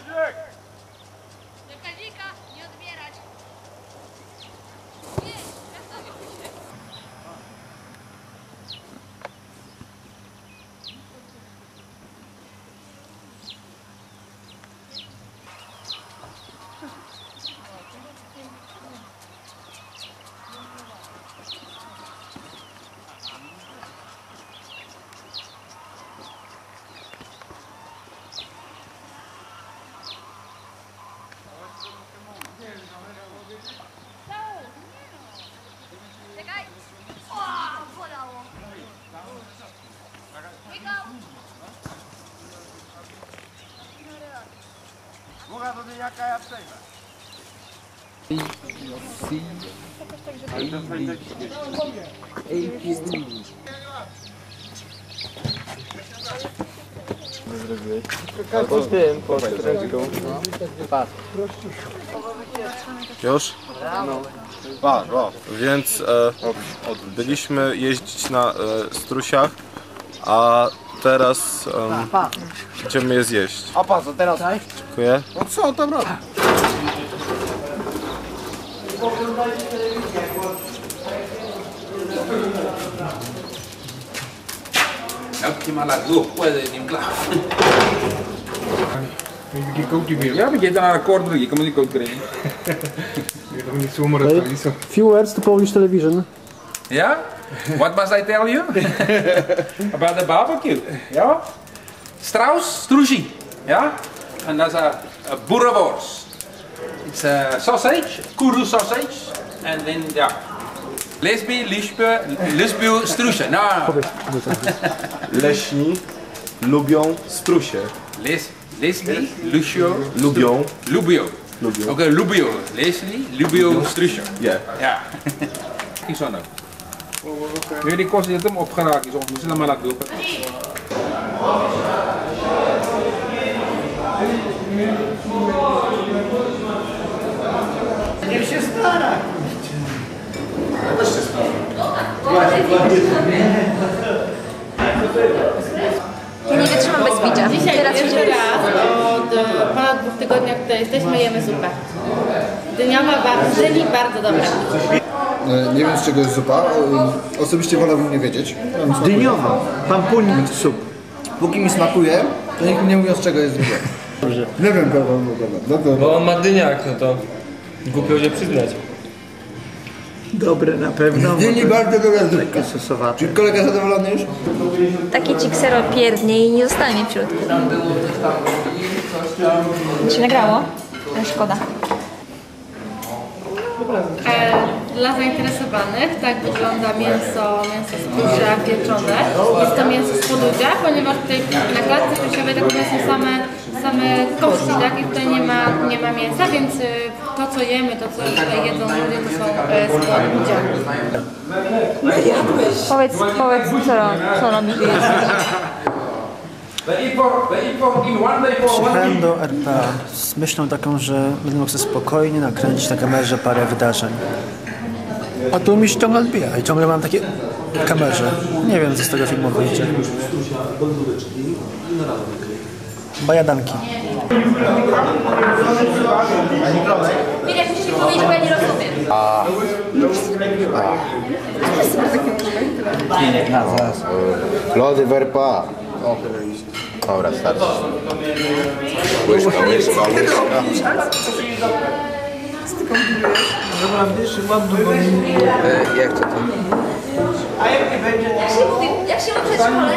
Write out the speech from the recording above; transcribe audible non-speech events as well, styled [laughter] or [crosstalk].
Do Michał. Słucha, to ty jaka ja przejmę. Pod tym, pod ręczką. Już? Ba, go. Więc e, byliśmy jeździć na e, strusiach, a teraz em, idziemy je zjeść. A pa, co teraz? Dziękuję. No co tam robi? La última las dos puede ni claro. Ja, maar je hebt daar een akkoord druk, je kan me niet krijgen. Few words to Polish television. Ja? What must I tell you? [laughs] About the barbecue. Ja? Strauss strusi. Ja? And that's a, a boerenworst. It's a sausage, kuru sausage. And then, ja. Lesbi, lisbiu, strusie. No, [laughs] Leśni lubią strusie. les, lesbi, lusio, Lubią. lubio. Lubią. Oké, lubio. Leslie, lubio, strusje. Je. Ja. [laughs] Zo nou. Nu die kost het hem opgeraakt is, of we zullen maar laten doen. Ja nie wytrzymam bez picia. Dzisiaj Teraz pierwszy idziemy. raz od e, ponad dwóch tygodniach tutaj jesteśmy, jemy zupę. Dyniowa, bardzo, bardzo dobra. E, Nie wiem z czego jest zupa. E, Osobiście wolałbym nie wiedzieć. Dyniowa. Pampunik sup. Póki mi smakuje, to nikt mi nie mówią z czego jest zupa. Nie wiem, opowiadam. No to Bo on ma dyniak, no to głupio się przyznać. Dobre na pewno. Dyni bardzo dobra zupka. Sosowate. Czy kolega zadowolony już? Taki ci ksero pierdnie i nie zostanie w środku. Ci nagrało? Szkoda. E, dla zainteresowanych tak wygląda mięso, mięso z kurza pieczone. Jest to mięso z podudzia, ponieważ tutaj na klatce piersiowej tak są same, same kości, tak? I tutaj nie ma, nie ma mięsa, więc e, to co jemy, to co tutaj jedzą ludzie, to są e, z podudzia. Powiedz, powiedz co, co robisz. Przyjechałem do RPA z myślą taką, że będę mógł sobie spokojnie nakręcić na kamerze parę wydarzeń. A tu mi się ciągle odbija i ciągle mam takie kamerze. Nie wiem, co z tego filmu wyjdzie. Bajadanki. Mi nie rozumiem. Lody werpa. Dobra, starczy. Łyżka, łyżka, łyżka. E, jak to tam? Jak się mówi, jak się mówi w przedszkole?